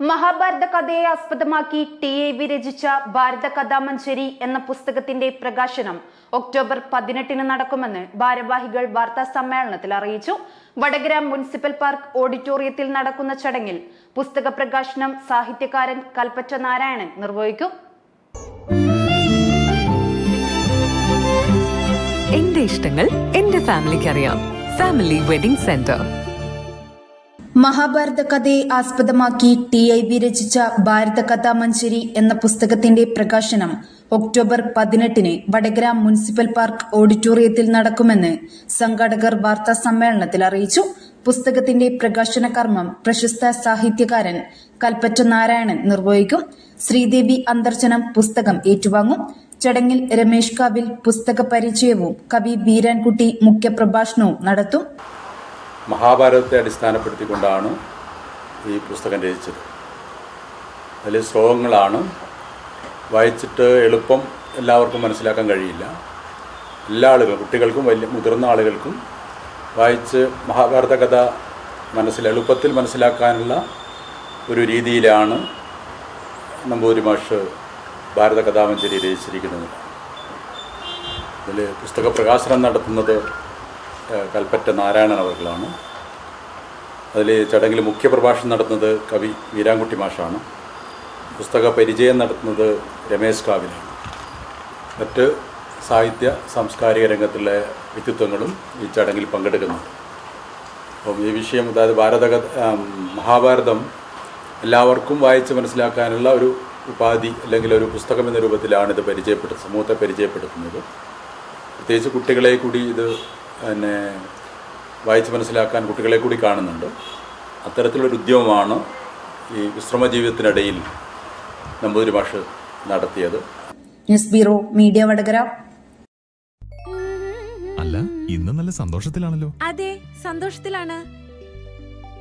മഹാഭാരത കഥയെ ആസ്പദമാക്കി T A V രചിച്ച ഭാരത കഥാമഞ്ചേരി എന്ന പുസ്തകത്തിന്റെ പ്രകാശനം ഒക്ടോബർ പതിനെട്ടിന് നടക്കുമെന്ന് ഭാരവാഹികൾ വാർത്താ സമ്മേളനത്തിൽ അറിയിച്ചു. വടകര മുനിസിപ്പൽ പാർക്ക് ഓഡിറ്റോറിയത്തിൽ നടക്കുന്ന ചടങ്ങിൽ പുസ്തക പ്രകാശനം സാഹിത്യകാരൻ കൽപ്പറ്റ നാരായണൻ നിർവഹിക്കും. എന്റെ ഇഷ്ടങ്ങൾ എന്റെ ഫാമിലിക്ക് അറിയാം ഫാമിലി വെഡിംഗ് സെന്റർ. മഹാഭാരത കഥയെ ആസ്പദമാക്കി ടി ഐ ബി രചിച്ച ഭാരത കഥാമഞ്ചേരി എന്ന പുസ്തകത്തിന്റെ പ്രകാശനം ഒക്ടോബർ പതിനെട്ടിന് വടകര മുനിസിപ്പൽ പാർക്ക് ഓഡിറ്റോറിയത്തിൽ നടക്കുമെന്ന് സംഘാടകർ വാർത്താ സമ്മേളനത്തിൽ അറിയിച്ചു. പുസ്തകത്തിന്റെ പ്രകാശന കർമ്മം പ്രശസ്ത സാഹിത്യകാരൻ കൽപ്പറ്റ നാരായണൻ നിർവഹിക്കും. ശ്രീദേവി അന്തർജനം പുസ്തകം ഏറ്റുവാങ്ങും. ചടങ്ങിൽ രമേഷ് കാവിൽ പുസ്തക പരിചയവും കവി ബീരാൻകുട്ടി മുഖ്യപ്രഭാഷണവും നടത്തും. മഹാഭാരതത്തെ അടിസ്ഥാനപ്പെടുത്തിക്കൊണ്ടാണ് ഈ പുസ്തകം രചിച്ചത്. അതിൽ ശ്ലോകങ്ങളാണ് വായിച്ചിട്ട് എളുപ്പം എല്ലാവർക്കും മനസ്സിലാക്കാൻ കഴിയില്ല. എല്ലാ ആളുകളും കുട്ടികൾക്കും വലിയ മുതിർന്ന ആളുകൾക്കും വായിച്ച് മഹാഭാരത കഥ മനസ്സിൽ എളുപ്പത്തിൽ മനസ്സിലാക്കാനുള്ള ഒരു രീതിയിലാണ് നമ്പൂതിരി മാഷ് ഭാരത കഥാമഞ്ചേരി രചിച്ചിരിക്കുന്നത്. അതിൽ പുസ്തക പ്രകാശനം നടത്തുന്നത് കൽപ്പറ്റ നാരായണൻ അവർകളാണ് അതിൽ ചടങ്ങിൽ മുഖ്യപ്രഭാഷണം നടത്തുന്നത് കവി വീരാൻകുട്ടി മാഷാണ്. പുസ്തക പരിചയം നടത്തുന്നത് രമേശ് കാവിലാണ്. മറ്റ് സാഹിത്യ സാംസ്കാരിക രംഗത്തിലെ വ്യക്തിത്വങ്ങളും ഈ ചടങ്ങിൽ പങ്കെടുക്കുന്നുണ്ട് അപ്പം ഈ വിഷയം അതായത് ഭാരത മഹാഭാരതം എല്ലാവർക്കും വായിച്ച് മനസ്സിലാക്കാനുള്ള ഒരു ഉപാധി അല്ലെങ്കിൽ ഒരു പുസ്തകം എന്ന രൂപത്തിലാണ് ഇത് പരിചയപ്പെടുത്തുന്നത് സമൂഹത്തെ പരിചയപ്പെടുത്തുന്നത്. പ്രത്യേകിച്ച് കുട്ടികളെ കൂടി ഇത് പിന്നെ വായിച്ച് മനസ്സിലാക്കാൻ കുട്ടികളെ കൂടി കാണുന്നുണ്ട്. അത്തരത്തിലൊരു ഉദ്യമമാണ് ഈ വിശ്രമ ജീവിതത്തിനിടയിൽ നമ്പൂതിരി മാഷ് നടത്തിയത്. News bureau media Vadakara. അല്ല ഇന്ന് നല്ല സന്തോഷത്തിലാണല്ലോ. അതെ സന്തോഷത്തിലാണ്.